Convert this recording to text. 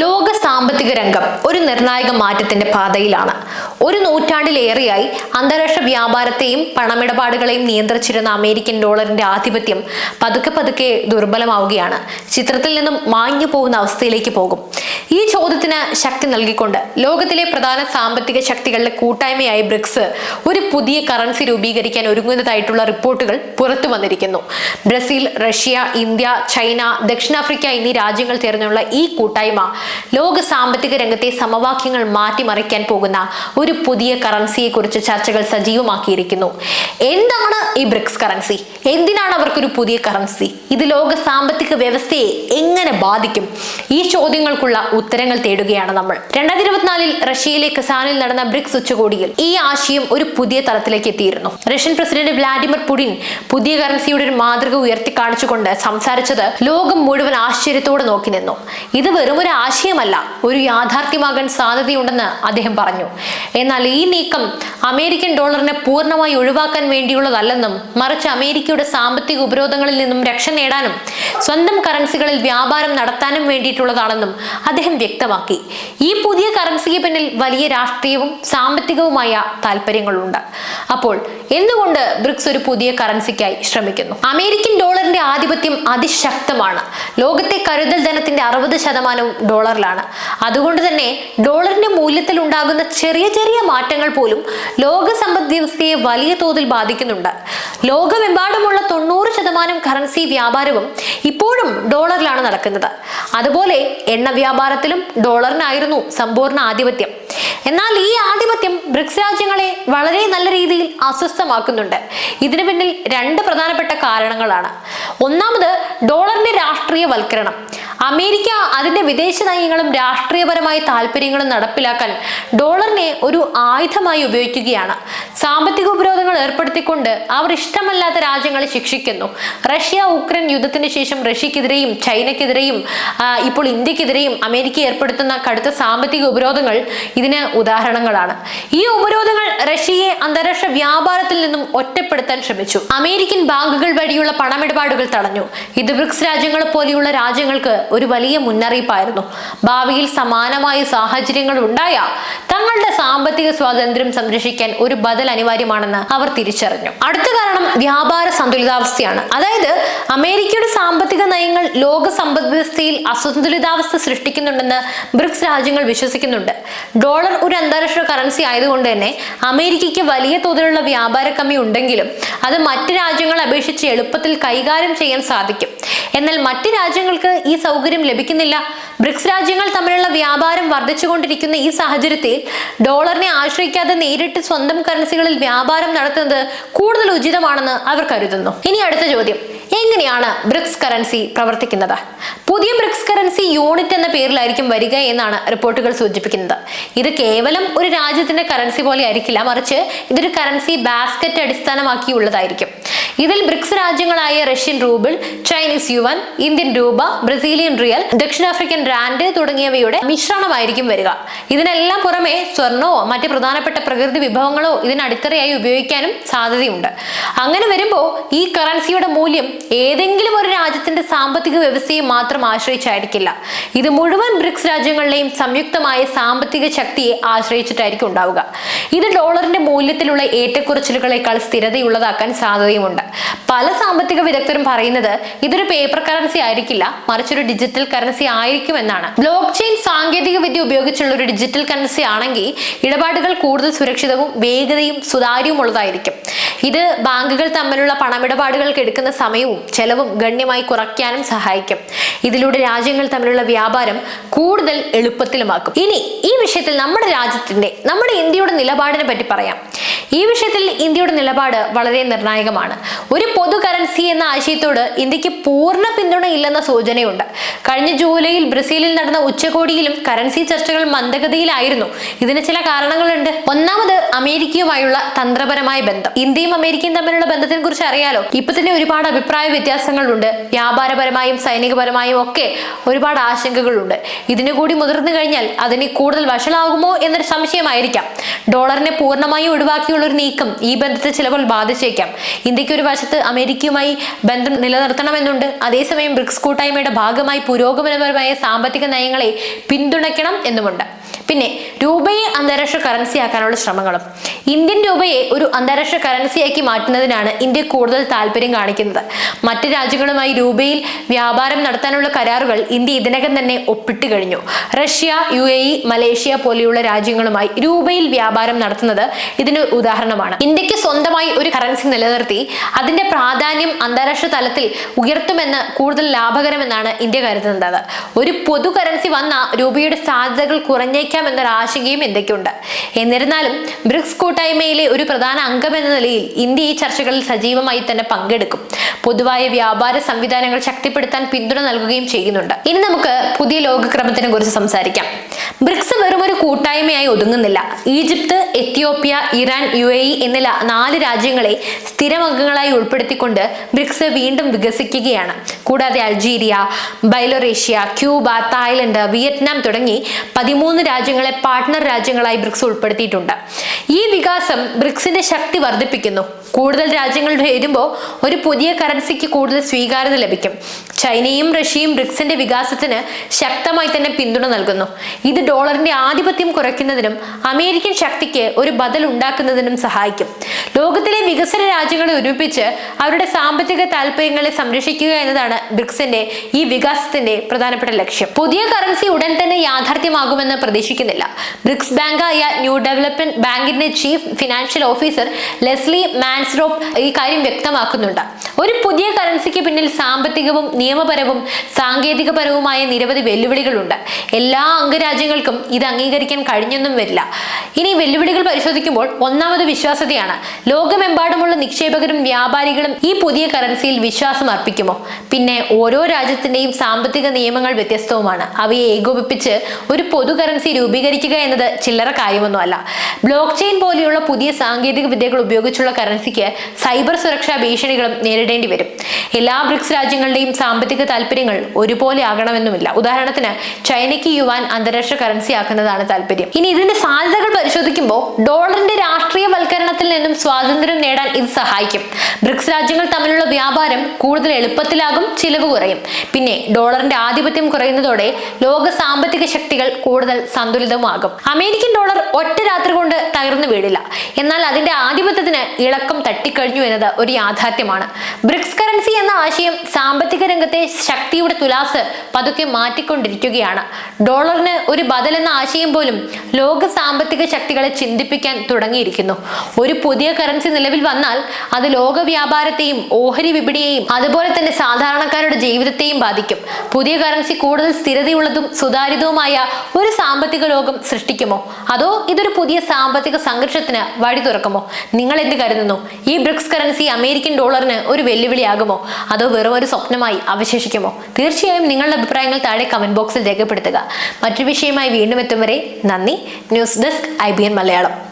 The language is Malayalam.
ലോക സാമ്പത്തിക രംഗം ഒരു നിർണായക മാറ്റത്തിന്റെ പാതയിലാണ്. ഒരു നൂറ്റാണ്ടിലേറെയായി അന്താരാഷ്ട്ര വ്യാപാരത്തെയും പണമിടപാടുകളെയും നിയന്ത്രിച്ചിരുന്ന അമേരിക്കൻ ഡോളറിന്റെ ആധിപത്യം പതുക്കെ പതുക്കെ ദുർബലമാവുകയാണ്. ചിത്രത്തിൽ നിന്നും മാഞ്ഞു പോകുന്ന അവസ്ഥയിലേക്ക് പോകും. ഈ ചോദ്യത്തിന് ശക്തി നൽകിക്കൊണ്ട് ലോകത്തിലെ പ്രധാന സാമ്പത്തിക ശക്തികളുടെ കൂട്ടായ്മയായി ബ്രിക്സ് ഒരു പുതിയ കറൻസി രൂപീകരിക്കാൻ ഒരുങ്ങുന്നതായിട്ടുള്ള റിപ്പോർട്ടുകൾ പുറത്തു വന്നിരിക്കുന്നു. ബ്രസീൽ റഷ്യ ഇന്ത്യ ചൈന ദക്ഷിണാഫ്രിക്ക എന്നീ രാജ്യങ്ങൾ ചേർന്നുള്ള ഈ കൂട്ടായ്മ ലോക സാമ്പത്തിക രംഗത്തെ സമവാക്യങ്ങൾ മാറ്റിമറിക്കാൻ പോകുന്ന ഒരു പുതിയ കറൻസിയെ കുറിച്ച് ചർച്ചകൾ സജീവമാക്കിയിരിക്കുന്നു. എന്താണ് ഈ ബ്രിക്സ് കറൻസി? എന്തിനാണ് അവർക്കൊരു പുതിയ കറൻസി? ഇത് ലോക സാമ്പത്തിക വ്യവസ്ഥയെ എങ്ങനെ ബാധിക്കും? ഈ ചോദ്യങ്ങൾക്കുള്ള ഉത്തരങ്ങൾ തേടുകയാണ് നമ്മൾ. രണ്ടായിരത്തി ഇരുപത്തിനാലിൽ റഷ്യയിലെ കസാനിൽ നടന്ന ബ്രിക്സ് ഉച്ചകോടിയിൽ ഈ ആശയം ഒരു പുതിയ തലത്തിലേക്ക് എത്തിയിരുന്നു. റഷ്യൻ പ്രസിഡന്റ് വ്ളാഡിമിർ പുടിൻ പുതിയ കറൻസിയുടെ ഒരു മാതൃക ഉയർത്തി കാണിച്ചുകൊണ്ട് സംസാരിച്ചത് ലോകം മുഴുവൻ ആശ്ചര്യത്തോടെ നോക്കി നിന്നു. ഇത് വെറും ഒരു ആശയമല്ല. ഒരു യാഥാർത്ഥ്യമാകാൻ സാധ്യതയുണ്ടെന്ന് അദ്ദേഹം പറഞ്ഞു. എന്നാൽ ഈ നീക്കം അമേരിക്കൻ ഡോളറിനെ പൂർണമായി ഒഴിവാക്കാൻ വേണ്ടിയുള്ളതല്ലെന്നും മറിച്ച് അമേരിക്കയുടെ സാമ്പത്തിക ഉപരോധങ്ങളിൽ നിന്നും രക്ഷ നേടാനും സ്വന്തം കറൻസികളിൽ വ്യാപാരം നടത്താനും വേണ്ടിയിട്ടുള്ളതാണെന്നും അദ്ദേഹം വ്യക്തമാക്കി. ഈ പുതിയ കറൻസിക്ക് പിന്നിൽ വലിയ രാഷ്ട്രീയവും സാമ്പത്തികവുമായ താല്പര്യങ്ങളുണ്ട് അപ്പോൾ എന്തുകൊണ്ട് ബ്രിക്സ് ഒരു പുതിയ കറൻസിക്കായി ശ്രമിക്കുന്നു? അമേരിക്കൻ ഡോളറിന്റെ ആധിപത്യം അതിശക്തമാണ്. ലോകത്തെ കരുതൽ ധനത്തിന്റെ അറുപത് ശതമാനവും ഡോളറിലാണ്. അതുകൊണ്ട് തന്നെ ഡോളറിന്റെ മൂല്യത്തിൽ ഉണ്ടാകുന്ന ചെറിയ ചെറിയ മാറ്റങ്ങൾ പോലും ലോക സമ്പദ് വ്യവസ്ഥയെ വലിയ തോതിൽ ബാധിക്കുന്നുണ്ട്. ലോകമെമ്പാടുമുള്ള തൊണ്ണൂറ് ശതമാനം കറൻസി വ്യാപാരവും ഇപ്പോഴും ഡോളറിലാണ് നടക്കുന്നത്. അതുപോലെ എണ്ണ വ്യാപാരത്തിലും ഡോളറിനായിരുന്നു സമ്പൂർണ ആധിപത്യം. എന്നാൽ ഈ ആധിപത്യം ബ്രിക്സ് രാജ്യങ്ങളെ വളരെ നല്ല രീതിയിൽ അസ്വസ്ഥമാക്കുന്നുണ്ട്. ഇതിനു പിന്നിൽ രണ്ട് പ്രധാനപ്പെട്ട കാരണങ്ങളാണ്. ഒന്നാമത് ഡോളറിന്റെ രാഷ്ട്രീയവൽക്കരണം. അമേരിക്ക അതിന്റെ വിദേശ നയങ്ങളും രാഷ്ട്രീയപരമായ താല്പര്യങ്ങളും നടപ്പിലാക്കാൻ ഡോളറിനെ ഒരു ആയുധമായി ഉപയോഗിക്കുകയാണ്. സാമ്പത്തിക ഉപരോധങ്ങൾ ഏർപ്പെടുത്തിക്കൊണ്ട് അവർ ഇഷ്ടമല്ലാത്ത രാജ്യങ്ങളെ ശിക്ഷിക്കുന്നു. റഷ്യ ഉക്രൈൻ യുദ്ധത്തിന് ശേഷം റഷ്യക്കെതിരെയും ചൈനക്കെതിരെയും ഇപ്പോൾ ഇന്ത്യക്കെതിരെയും അമേരിക്ക ഏർപ്പെടുത്തുന്ന കടുത്ത സാമ്പത്തിക ഉപരോധങ്ങൾ ഇതിന് ഉദാഹരണങ്ങളാണ്. ഈ ഉപരോധങ്ങൾ റഷ്യയെ അന്താരാഷ്ട്ര വ്യാപാരത്തിൽ നിന്നും ഒറ്റപ്പെടുത്താൻ ശ്രമിച്ചു. അമേരിക്കൻ ബാങ്കുകൾ വഴിയുള്ള പണമിടപാടുകൾ തടഞ്ഞു. ഇത് ബ്രിക്സ് രാജ്യങ്ങളെ പോലെയുള്ള രാജ്യങ്ങൾക്ക് ഒരു വലിയ മുന്നറിയിപ്പായിരുന്നു. ഭാവിയിൽ സമാനമായ സാഹചര്യങ്ങൾ ഉണ്ടായ തങ്ങളുടെ സാമ്പത്തിക സ്വാതന്ത്ര്യം സംരക്ഷിക്കാൻ ഒരു ബദൽ അനിവാര്യമാണെന്ന് അവർ തിരിച്ചറിഞ്ഞു. അടുത്ത കാരണം വ്യാപാര സന്തുലിതാവസ്ഥയാണ്. അതായത് അമേരിക്കയുടെ സാമ്പത്തിക നയങ്ങൾ ലോക സമ്പദ് വ്യവസ്ഥയിൽ അസന്തുലിതാവസ്ഥ സൃഷ്ടിക്കുന്നുണ്ടെന്ന് ബ്രിക്സ് രാജ്യങ്ങൾ വിശ്വസിക്കുന്നുണ്ട്. ഡോളർ ഒരു അന്താരാഷ്ട്ര കറൻസി ആയതുകൊണ്ട് തന്നെ അമേരിക്കയ്ക്ക് വലിയ തോതിലുള്ള വ്യാപാര കമ്മി ഉണ്ടെങ്കിലും അത് മറ്റ് രാജ്യങ്ങളെ അപേക്ഷിച്ച് എളുപ്പത്തിൽ കൈകാര്യം ചെയ്യാൻ സാധിക്കും. എന്നാൽ മറ്റ് രാജ്യങ്ങൾക്ക് ഈ സൗകര്യം ലഭിക്കുന്നില്ല. ബ്രിക്സ് രാജ്യങ്ങൾ തമ്മിലുള്ള വ്യാപാരം വർദ്ധിച്ചുകൊണ്ടിരിക്കുന്ന ഈ സാഹചര്യത്തിൽ ഡോളറിനെ ആശ്രയിക്കാതെ നേരിട്ട് സ്വന്തം കറൻസികളിൽ വ്യാപാരം നടത്തുന്നത് കൂടുതൽ ഉചിതമാണെന്ന് അവർ കരുതുന്നു. ഇനി അടുത്ത ചോദ്യം. എങ്ങനെയാണ് ബ്രിക്സ് കറൻസി പ്രവർത്തിക്കുന്നത്? പുതിയ ബ്രിക്സ് കറൻസി യൂണിറ്റ് എന്ന പേരിലായിരിക്കും വരിക എന്നാണ് റിപ്പോർട്ടുകൾ സൂചിപ്പിക്കുന്നത്. ഇത് കേവലം ഒരു രാജ്യത്തിന്റെ കറൻസി പോലെ ആയിരിക്കില്ല മറിച്ച് ഇതൊരു കറൻസി ബാസ്ക്കറ്റ് അടിസ്ഥാനമാക്കിയുള്ളതായിരിക്കും. ഇതിൽ BRICS രാജ്യങ്ങളായ Russian rouble Chinese yuan Indian രൂപ ബ്രസീലിയൻ റിയൽ ദക്ഷിണാഫ്രിക്കൻ റാൻഡ് തുടങ്ങിയവയുടെ മിശ്രണമായിരിക്കും വരിക. ഇതിനെല്ലാം പുറമെ സ്വർണമോ മറ്റ് പ്രധാനപ്പെട്ട പ്രകൃതി വിഭവങ്ങളോ ഇതിനടിത്തറയായി ഉപയോഗിക്കാനും സാധ്യതയുണ്ട്. അങ്ങനെ വരുമ്പോൾ ഈ കറൻസിയുടെ മൂല്യം ഏതെങ്കിലും ഒരു രാജ്യത്തിന്റെ സാമ്പത്തിക വ്യവസ്ഥയെ മാത്രം ആശ്രയിച്ചായിരിക്കില്ല. ഇത് മുഴുവൻ ബ്രിക്സ് രാജ്യങ്ങളിലെയും സംയുക്തമായ സാമ്പത്തിക ശക്തിയെ ആശ്രയിച്ചിട്ടായിരിക്കും ഉണ്ടാവുക. ഇത് ഡോളറിന്റെ മൂല്യത്തിലുള്ള ഏറ്റക്കുറച്ചിലുകളെക്കാൾ സ്ഥിരതയുള്ളതാക്കാൻ സാധ്യതയുമുണ്ട്. പല സാമ്പത്തിക വിദഗ്ധരും പറയുന്നത് ഇതൊരു പേപ്പർ കറൻസി ആയിരിക്കില്ല മറിച്ചൊരു ഡിജിറ്റൽ കറൻസി ആയിരിക്കും എന്നാണ് ബ്ലോക്ക് ചെയിൻ സാങ്കേതിക വിദ്യ ഉപയോഗിച്ചുള്ള ഒരു ഡിജിറ്റൽ കറൻസി ആണെങ്കിൽ ഇടപാടുകൾ കൂടുതൽ സുരക്ഷിതവും വേഗതയും സുതാര്യവുമുള്ളതായിരിക്കും. ഇത് ബാങ്കുകൾ തമ്മിലുള്ള പണമിടപാടുകൾക്ക് എടുക്കുന്ന സമയവും ചെലവും ഗണ്യമായി കുറയ്ക്കാനും സഹായിക്കും. ഇതിലൂടെ രാജ്യങ്ങൾ തമ്മിലുള്ള വ്യാപാരം കൂടുതൽ എളുപ്പത്തിലുമാക്കും. ഇനി ഈ വിഷയത്തിൽ നമ്മുടെ രാജ്യത്തിന്റെ നമ്മുടെ ഇന്ത്യയുടെ നിലപാടിനെ പറ്റി പറയാം. ഈ വിഷയത്തിൽ ഇന്ത്യയുടെ നിലപാട് വളരെ നിർണായകമാണ്. ഒരു പൊതു കറൻസി എന്ന ആശയത്തോട് ഇന്ത്യയ്ക്ക് പൂർണ പിന്തുണ ഇല്ലെന്ന സൂചനയുണ്ട്. കഴിഞ്ഞ ജൂലൈയിൽ ബ്രസീലിൽ നടന്ന ഉച്ചകോടിയിലും കറൻസി ചർച്ചകൾ മന്ദഗതിയിലായിരുന്നു. ഇതിന് ചില കാരണങ്ങളുണ്ട്. ഒന്നാമത് അമേരിക്കയുമായുള്ള തന്ത്രപരമായ ബന്ധം. ഇന്ത്യയും അമേരിക്കയും തമ്മിലുള്ള ബന്ധത്തിനെ കുറിച്ച് അറിയാലോ? ഇപ്പൊ തന്നെ ഒരുപാട് അഭിപ്രായ വ്യത്യാസങ്ങളുണ്ട്. വ്യാപാരപരമായും സൈനികപരമായും ഒക്കെ ഒരുപാട് ആശങ്കകളുണ്ട്. ഇതിനു കൂടി മുതിർന്നു കഴിഞ്ഞാൽ അതിന് കൂടുതൽ വഷളാകുമോ എന്നൊരു സംശയമായിരിക്കാം. ഡോളറിനെ പൂർണമായും ഒഴിവാക്കിയുള്ള ഒരു നീക്കം ഈ ബന്ധത്തെ ചിലപ്പോൾ ബാധിച്ചേക്കാം. ഇന്ത്യയ്ക്ക് ഒരു വശത്ത് അമേരിക്കയുമായി ബന്ധം നിലനിർത്തണമെന്നുണ്ട്. അതേസമയം ബ്രിക്സ് കൂട്ടായ്മയുടെ ഭാഗമായി പുരോഗമനപരമായ സാമ്പത്തിക നയങ്ങളെ പിന്തുണയ്ക്കണം എന്നുമുണ്ട്. പിന്നെ രൂപയെ അന്താരാഷ്ട്ര കറൻസി ആക്കാനുള്ള ശ്രമങ്ങളും. ഇന്ത്യൻ രൂപയെ ഒരു അന്താരാഷ്ട്ര കറൻസിയാക്കി മാറ്റുന്നതിനാണ് ഇന്ത്യ കൂടുതൽ താല്പര്യം കാണിക്കുന്നത്. മറ്റ് രാജ്യങ്ങളുമായി രൂപയിൽ വ്യാപാരം നടത്താനുള്ള കരാറുകൾ ഇന്ത്യ ഇതിനകം തന്നെ ഒപ്പിട്ട് കഴിഞ്ഞു. Russia U A E Malaysia പോലെയുള്ള രാജ്യങ്ങളുമായി രൂപയിൽ വ്യാപാരം നടത്തുന്നത് ഇതിന് ഉദാഹരണമാണ്. ഇന്ത്യയ്ക്ക് സ്വന്തമായി ഒരു കറൻസി നിലനിർത്തി അതിന്റെ പ്രാധാന്യം അന്താരാഷ്ട്ര തലത്തിൽ ഉയർത്തുമെന്ന് കൂടുതൽ ലാഭകരമെന്നാണ് ഇന്ത്യ കരുതുന്നത്. ഒരു പൊതു കറൻസി വന്ന രൂപയുടെ സാധ്യതകൾ കുറഞ്ഞേക്കാം എന്നൊരു ആശങ്കയും ഇന്ത്യക്കുണ്ട് എന്നിരുന്നാലും ബ്രിക്സ് കൂട്ടായ്മയിലെ ഒരു പ്രധാന അംഗം എന്ന നിലയിൽ ഇന്ത്യ ഈ ചർച്ചകളിൽ സജീവമായി തന്നെ പങ്കെടുക്കും. പൊതുവായ വ്യാപാര സംവിധാനങ്ങൾ ശക്തിപ്പെടുത്താൻ പിന്തുണ നൽകുകയും ചെയ്യുന്നുണ്ട്. ഇനി നമുക്ക് പുതിയ ലോകക്രമത്തിനെ കുറിച്ച് സംസാരിക്കാം. ബ്രിക്സ് വെറും ഒരു കൂട്ടായ്മയായി ഒതുങ്ങുന്നില്ല. Egypt Ethiopia Iran U A E എന്ന നാല് രാജ്യങ്ങളെ സ്ഥിരം അംഗങ്ങളായി ഉൾപ്പെടുത്തിക്കൊണ്ട് ബ്രിക്സ് വീണ്ടും വികസിക്കുകയാണ്. കൂടാതെ Algeria Byelorussia Cuba Thailand Vietnam തുടങ്ങി പതിമൂന്ന് രാജ്യങ്ങളെ പാർട്ട്ണർ രാജ്യങ്ങളായി ബ്രിക്സ് ഉൾപ്പെടുത്തിയിട്ടുണ്ട്. ഈ വികാസം ബ്രിക്സിന്റെ ശക്തി വർദ്ധിപ്പിക്കുന്നു. കൂടുതൽ രാജ്യങ്ങൾ ചേരുമ്പോൾ ഒരു പുതിയ കറൻസിക്ക് കൂടുതൽ സ്വീകാര്യത ലഭിക്കും. ചൈനയും റഷ്യയും ബ്രിക്സിന്റെ വികാസത്തിന് ശക്തമായി തന്നെ പിന്തുണ നൽകുന്നു. ഇത് ഡോളറിന്റെ ആധിപത്യം കുറയ്ക്കുന്നതിനും അമേരിക്കൻ ശക്തിക്ക് ഒരു ബദൽ ഉണ്ടാക്കുന്നതിനും സഹായിക്കും. ലോകത്തിലെ വികസന രാജ്യങ്ങളെ ഒരുമിപ്പിച്ച് അവരുടെ സാമ്പത്തിക താല്പര്യങ്ങളെ സംരക്ഷിക്കുക എന്നതാണ് ബ്രിക്സിന്റെ ഈ വികാസത്തിന്റെ പ്രധാനപ്പെട്ട ലക്ഷ്യം. പുതിയ കറൻസി ഉടൻ തന്നെ യാഥാർത്ഥ്യമാകുമെന്ന് പ്രതീക്ഷിക്കുന്നില്ല. ബ്രിക്സ് ബാങ്കായ ന്യൂ ഡെവലപ്മെന്റ് ബാങ്കിന്റെ chief financial officer Leslie Maasdorp ഈ കാര്യം വ്യക്തമാക്കുന്നുണ്ട്. ഒരു പുതിയ കറൻസിക്ക് പിന്നിൽ സാമ്പത്തികവും നിയമപരവും സാങ്കേതികപരവുമായ നിരവധി വെല്ലുവിളികളുണ്ട്. എല്ലാ അംഗരാജ്യങ്ങൾക്കും ഇത് അംഗീകരിക്കാൻ കഴിഞ്ഞൊന്നും വരില്ല. ഇനി വെല്ലുവിളികൾ പരിശോധിക്കുമ്പോൾ ഒന്നാമത് വിശ്വാസ്യതയാണ്. ലോകമെമ്പാടുമുള്ള നിക്ഷേപകരും വ്യാപാരികളും ഈ പുതിയ കറൻസിയിൽ വിശ്വാസം അർപ്പിക്കുമോ? പിന്നെ ഓരോ രാജ്യത്തിന്റെയും സാമ്പത്തിക നിയമങ്ങൾ വ്യത്യസ്തവുമാണ്. അവയെ ഏകോപിപ്പിച്ച് ഒരു പൊതു കറൻസി രൂപീകരിക്കുക എന്നത് ചില്ലറ കാര്യമൊന്നുമല്ല. ബ്ലോക്ക് ചെയിൻ പോലെയുള്ള പുതിയ സാങ്കേതിക വിദ്യകൾ ഉപയോഗിച്ചുള്ള കറൻസിക്ക് സൈബർ സുരക്ഷാ ഭീഷണികളും നേരിടേണ്ടി വരും. എല്ലാ ബ്രിക്സ് രാജ്യങ്ങളുടെയും സാമ്പത്തിക താല്പര്യങ്ങൾ ഒരുപോലെ ആകണമെന്നുമില്ല. ഉദാഹരണത്തിന് ചൈനയ്ക്ക് യുവാൻ അന്താരാഷ്ട്ര കറൻസി ആക്കുന്നതാണ് താല്പര്യം. ഇനി ഇതിന്റെ സാധ്യതകൾ പരിശോധിക്കുമ്പോൾ ഡോളറിന്റെ രാഷ്ട്രീയവൽക്കരണത്തിൽ നിന്നും സ്വാതന്ത്ര്യം നേടാൻ ഇത് സഹായിക്കും. ബ്രിക്സ് രാജ്യങ്ങൾ തമ്മിലുള്ള വ്യാപാരം കൂടുതൽ എളുപ്പത്തിലാകും ചിലവ് കുറയും. പിന്നെ ഡോളറിന്റെ ആധിപത്യം കുറയുന്നതോടെ ലോക സാമ്പത്തിക ശക്തികൾ കൂടുതൽ സന്തുലിതമാകും. അമേരിക്കൻ ഡോളർ ഒറ്റ രാത്രി കൊണ്ട് തകർന്നു വീടില്ല എന്നാൽ അതിന്റെ ആധിപത്യത്തിന് ഇളക്കം തട്ടിക്കഴിഞ്ഞു എന്നത് ഒരു യാഥാർത്ഥ്യമാണ്. ബ്രിക്സ് എന്ന ആശയം സാമ്പത്തിക രംഗത്തെ ശക്തിയുടെ തുലാസ് പതുക്കെ മാറ്റിക്കൊണ്ടിരിക്കുകയാണ്. ഡോളറിന് ഒരു ബദൽ എന്ന ആശയം പോലും ലോക സാമ്പത്തിക ശക്തികളെ ചിന്തിപ്പിക്കാൻ തുടങ്ങിയിരിക്കുന്നു. ഒരു പുതിയ കറൻസി നിലവിൽ വന്നാൽ അത് ലോക വ്യാപാരത്തെയും ഓഹരി വിപണിയെയും അതുപോലെ തന്നെ സാധാരണക്കാരുടെ ജീവിതത്തെയും ബാധിക്കും. പുതിയ കറൻസി കൂടുതൽ സ്ഥിരതയുള്ളതും സുതാര്യതവുമായ ഒരു സാമ്പത്തിക ലോകം സൃഷ്ടിക്കുമോ? അതോ ഇതൊരു പുതിയ സാമ്പത്തിക സംഘർഷത്തിന് വഴി തുറക്കുമോ നിങ്ങൾ എന്ത് കരുതുന്നു? ഈ ബ്രിക്സ് കറൻസി അമേരിക്കൻ ഡോളറിന് ഒരു വെല്ലുവിളിയാകുമോ? അതോ വെറും ഒരു സ്വപ്നമായി അവശേഷിക്കുമോ? തീർച്ചയായും നിങ്ങളുടെ അഭിപ്രായങ്ങൾ താഴെ കമന്റ് ബോക്സിൽ രേഖപ്പെടുത്തുക. മറ്റൊരു വിഷയമായി വീണ്ടും എത്തും വരെ നന്ദി. News desk I Malayalam.